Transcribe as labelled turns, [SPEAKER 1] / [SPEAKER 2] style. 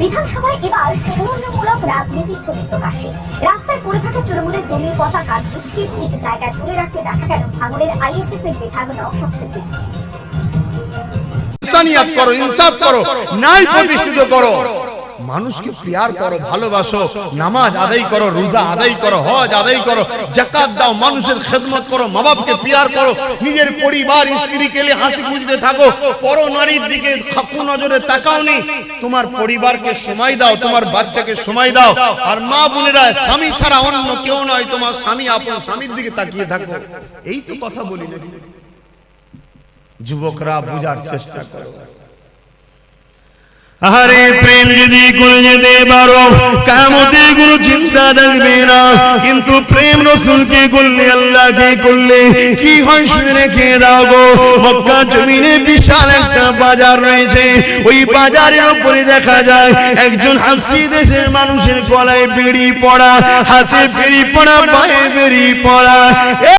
[SPEAKER 1] বিধানসভায় এবার তৃণমূলমূলক রাজনীতির ছবি প্রকাশে রাস্তায় পড়ে থাকা তৃণমূলের জমির পতাকা গুছিয়ে ঠিক জায়গায় ধরে রাখতে দেখা গেল ভাঙনের আইএসএফ এর নওশাদ
[SPEAKER 2] করো, ইনসাফ করো, ন্যায় প্রতিষ্ঠিত করো। মানুষকে প্রিয়ার করো ভালোবাসো নামাজ আদায় করো রোজা আদায় করো হজ আদায় করো জাকাত দাও মানুষের খেদমত করো মা বাপকে প্রিয়ার করো নিজের পরিবার স্ত্রীকে নিয়ে হাসি খুঁজতে থাকো পর নারীর দিকে খাকু নজরে তাকাও নি তোমার পরিবারকে সময় দাও তোমার বাচ্চাকে সময় দাও আর মা বোনেরা স্বামী ছাড়া অন্য কেউ নয় তোমার স্বামী আপন স্বামীর দিকে তাকিয়ে থাকো এই তো কথা বলি নাকি যুবকরা বুঝার চেষ্টা করো
[SPEAKER 3] আরে প্রেম যদি করে যেতে পারো, কামতে কোনো চিন্তা থাকবে না। কিন্তু প্রেম রসুলকে করলে আল্লাহকে করলে, কি হয় শুনে রেখে দাও গো। মক্কা জমিনে বিশাল একটা বাজার রয়েছে। ওই বাজারের উপরে দেখা যায়, একজন হাফসি দেশের মানুষের গলায় বেড়ি পড়া, হাতে বেড়ি পড়া, পায়ে বেড়ি পড়া।